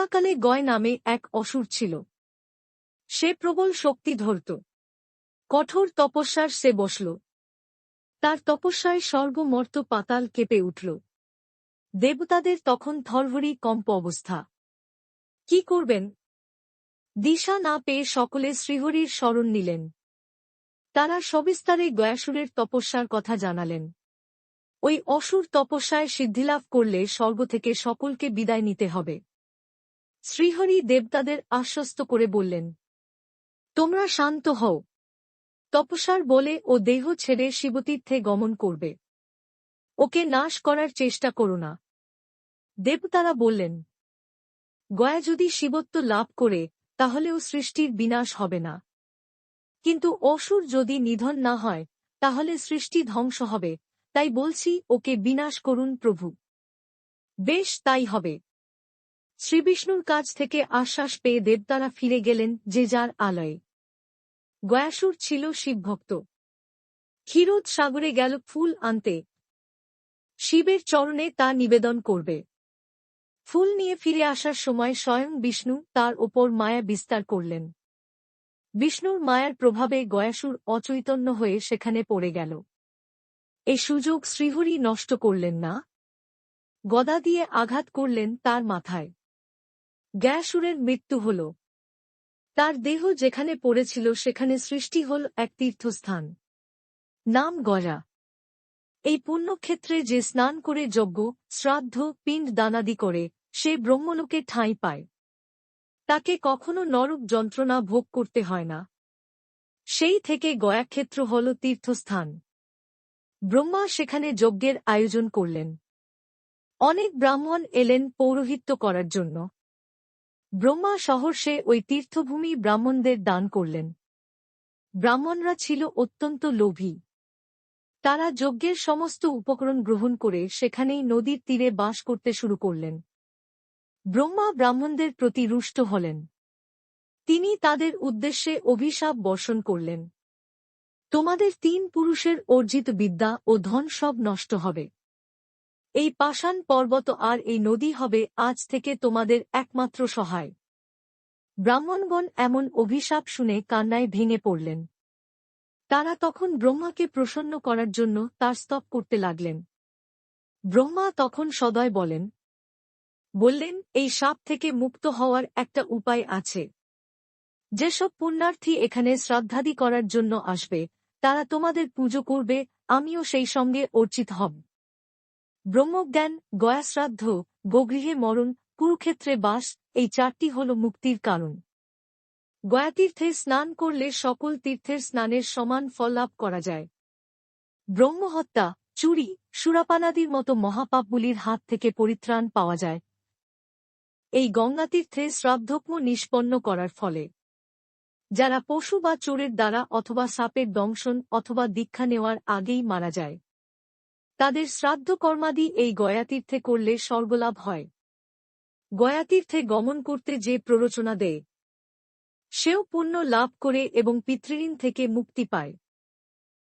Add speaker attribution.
Speaker 1: পুরাকালে গয় নামে এক অসুর ছিল। সে প্রবল শক্তি ধরত। কঠোর তপস্যার সে বসল। তার তপস্যায় স্বর্গমর্ত পাতাল কেঁপে উঠল। দেবতাদের তখন থরহরি কম্প অবস্থা। কি করবেন? দিশা না পেয়ে সকলে শ্রীহরির স্মরণ নিলেন। তারা সবিস্তারে গয়াসুরের তপস্যার কথা জানালেন। ওই অসুর তপস্যায় সিদ্ধিলাভ করলে স্বর্গ থেকে সকলকে বিদায় নিতে হবে। শ্রীহরি দেবতাদের আশ্বস্ত করে বললেন, তোমরা শান্ত হও। তপস্যার বলে ও দেহ ছেড়ে শিবতীর্থে গমন করবে। ওকে নাশ করার চেষ্টা করো না। দেবতারা বললেন, গয়া যদি শিবত্ব লাভ করে তাহলেও সৃষ্টির বিনাশ হবে না। কিন্তু অসুর যদি নিধন না হয়, তাহলে সৃষ্টি ধ্বংস হবে। তাই বলছি, ওকে বিনাশ করুন প্রভু। বেশ, তাই হবে। শ্রীবিষ্ণুর কাছ থেকে আশ্বাস পেয়ে দেবতারা ফিরে গেলেন যে যার আলয়ে। গয়াসুর ছিল শিবভক্ত। ক্ষীরোদ সাগরে গেল ফুল আনতে। শিবের চরণে তা নিবেদন করবে। ফুল নিয়ে ফিরে আসার সময় স্বয়ং বিষ্ণু তার ওপর মায়া বিস্তার করলেন। বিষ্ণুর মায়ার প্রভাবে গয়াসুর অচৈতন্য হয়ে সেখানে পড়ে গেল। এ সুযোগ শ্রীহরি নষ্ট করলেন না। গদা দিয়ে আঘাত করলেন তার মাথায়। গ্যাসুরের মৃত্যু হল। তার দেহ যেখানে পড়েছিল সেখানে সৃষ্টি হল এক তীর্থস্থান। নাম গয়া এই পুণ্যক্ষেত্রে যে স্নান করে যজ্ঞ, শ্রাদ্ধ, পিণ্ড দানাদি করে, সে ব্রহ্মলোকে ঠাঁই পায়। তাকে কখনো নরক যন্ত্রণা ভোগ করতে হয় না। সেই থেকে গয়াক্ষেত্র হল তীর্থস্থান। ব্রহ্মা সেখানে যজ্ঞের আয়োজন করলেন। অনেক ব্রাহ্মণ এলেন পৌরোহিত্য করার জন্য। ব্রহ্মা সহর্ষে ওই তীর্থভূমি ব্রাহ্মণদের দান করলেন। ব্রাহ্মণরা ছিল অত্যন্ত লোভী। তারা যজ্ঞের সমস্ত উপকরণ গ্রহণ করে সেখানেই নদীর তীরে বাস করতে শুরু করলেন। ব্রহ্মা ব্রাহ্মণদের প্রতি রুষ্ট হলেন। তিনি তাদের উদ্দেশ্যে অভিশাপ বর্ষণ করলেন। তোমাদের তিন পুরুষের অর্জিত বিদ্যা ও ধন সব নষ্ট হবে। এই পাষাণ পর্বত আর এই নদী হবে আজ থেকে তোমাদের একমাত্র সহায়। ব্রাহ্মণগণ এমন অভিশাপ শুনে কান্নায় ভেঙে পড়লেন। তারা তখন ব্রহ্মাকে প্রসন্ন করার জন্য তার স্তব করতে লাগলেন। ব্রহ্মা তখন সদয় বলেন, বললেন, এই সাপ থেকে মুক্ত হওয়ার একটা উপায় আছে। যেসব পুণ্যার্থী এখানে শ্রাদ্ধাদি করার জন্য আসবে, তারা তোমাদের পুজো করবে, আমিও সেই সঙ্গে অর্চিত হব। ব্রহ্মজ্ঞান, গয়াশ্রাদ্ধ, গোগৃহে মরণ, কুরুক্ষেত্রে বাস, এই চারটি হল মুক্তির কারণ। গয়াতীর্থে স্নান করলে সকল তীর্থের স্নানের সমান ফল লাভ করা যায়। ব্রহ্মহত্যা, চুরি, সুরাপানাদির মতো মহাপাপগুলির হাত থেকে পরিত্রাণ পাওয়া যায়। এই গঙ্গাতীর্থে শ্রাদ্ধক্ম নিষ্পন্ন করার ফলে। যারা পশু বা চোরের দ্বারা অথবা সাপের দংশন অথবা দীক্ষা নেওয়ার আগেই মারা যায়। তাদের শ্রাদ্ধ কর্মাদি এই গয়াতীর্থে করলে স্বর্গলাভ হয়। গয়াতীর্থে গমন করতে যে প্ররোচনা দেয়, সেও পুণ্য লাভ করে এবং পিতৃঋণ থেকে মুক্তি পায়।